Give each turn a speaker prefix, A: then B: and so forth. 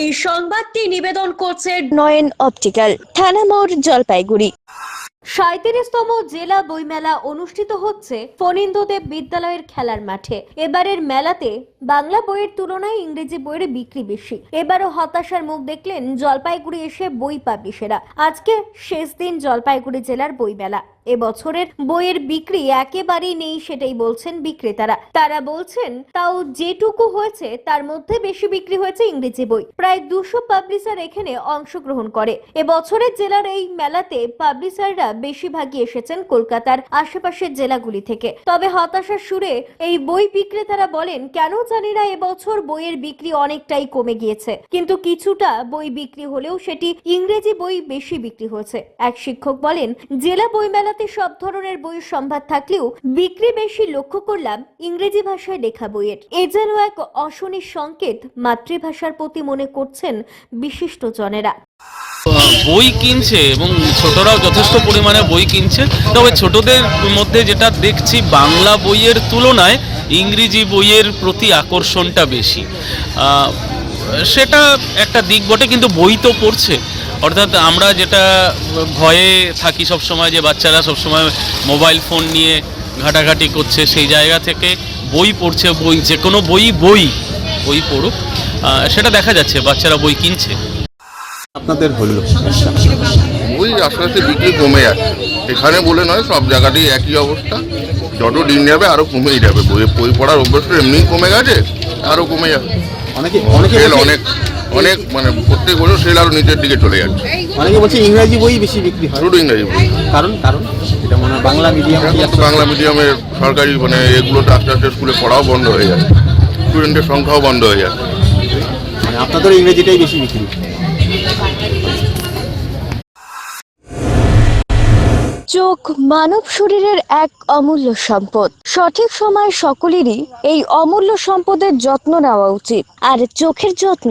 A: এই সংবাদটি নিবেদন করছে
B: নয়ন অপটিক্যাল থানা মোড় জলপাইগুড়ি।
C: সাঁত্রিশতম জেলা বইমেলা অনুষ্ঠিত হচ্ছে ফণীন্দ্রদেব বিদ্যালয়ের খেলার মাঠে। এবারের মেলাতে বাংলা বইয়ের তুলনায় ইংরেজি বইয়ের বিক্রি বেশি। এবারও হতাশার মুখ দেখলেন জলপাইগুড়ি এসে বই পাবলিশেরা। আজকে শেষ দিন জলপাইগুড়ি জেলার বইমেলা। এবছরের বইয়ের বিক্রি একেবারেই নেই সেটাই বলছেন বিক্রেতারা। তারা বলছেন, তাও যেটুকু হয়েছে তার মধ্যে বেশি বিক্রি হয়েছে ইংরেজি বই। প্রায় দুশো পাবলিশার এখানে অংশগ্রহণ করে। এবছরের জেলার এই মেলাতে পাবলিশাররা বেশিরভাগই এসেছেন কলকাতার আশেপাশের জেলাগুলি থেকে। তবে হতাশার সুরে এই বই বিক্রেতারা বলেন, কেন জানি না এবছর বইয়ের বিক্রি অনেকটাই কমে গিয়েছে। কিন্তু কিছুটা বই বিক্রি হলেও সেটি ইংরেজি বই বেশি বিক্রি হয়েছে। এক শিক্ষক বলেন, জেলা বইমেলাতে সব ধরনের বইয়ের সম্ভার থাকলেও বিক্রি বেশি লক্ষ্য করলাম ইংরেজি ভাষায় লেখা বইয়ের। এ যেন এক অশনি সংকেত মাতৃভাষার প্রতি মনে করছেন বিশিষ্ট জনেরা
D: বই কিনছে এবং ছোটরাও যথেষ্ট পরিমাণে বই কিনছে। তবে ছোটদের মধ্যে যেটা দেখছি বাংলা বইয়ের তুলনায় ইংরেজি বইয়ের প্রতি আকর্ষণটা বেশি। সেটা একটা দিক বটে, কিন্তু বই তো পড়ছে। অর্থাৎ আমরা যেটা ভয়ে থাকি সব সময় যে বাচ্চারা সব সময় মোবাইল ফোন নিয়ে ঘাটাঘাটি করছে সেই জায়গা থেকে বই পড়ছে বই যে কোনো বই বই বই পড়ুক সেটা দেখা যাচ্ছে বাচ্চারা বই কিনছে।
E: আপনাদের হলো।
F: বই আস্তে আস্তে বিক্রি কমে যাচ্ছে। এখানে বলে নয় সব জায়গাতেই একই অবস্থা। যত দিন যাবে আরও কমেই যাবে। বই বই পড়ার অভ্যাসটা এমনিই কমে গেছে আরও কমে যাবে।
E: অনেকে অনেকে
F: অনেক মানে প্রত্যেক বছর সেল আরও নিচের দিকে চলে যাচ্ছে।
E: অনেকে বলছে ইংরাজি বই বেশি বিক্রি হয়।
F: শুধু ইংরাজি বই।
E: কারণ কারণ? এটা মনে হয় বাংলা মিডিয়াম
F: বাংলা মিডিয়ামের সরকারি মানে এগুলো আস্তে আস্তে স্কুলে পড়াও বন্ধ হয়ে যাচ্ছে। স্টুডেন্টের সংখ্যাও বন্ধ হয়ে যাচ্ছে।
E: মানে আপনাদের ইংরেজিটাই বেশি বিক্রি।
B: চোখ মানব শরীরের এক অমূল্য সম্পদ। সঠিক সময় সকলেরই এই অমূল্য সম্পদের যত্ন নেওয়া উচিত। আর চোখের যত্ন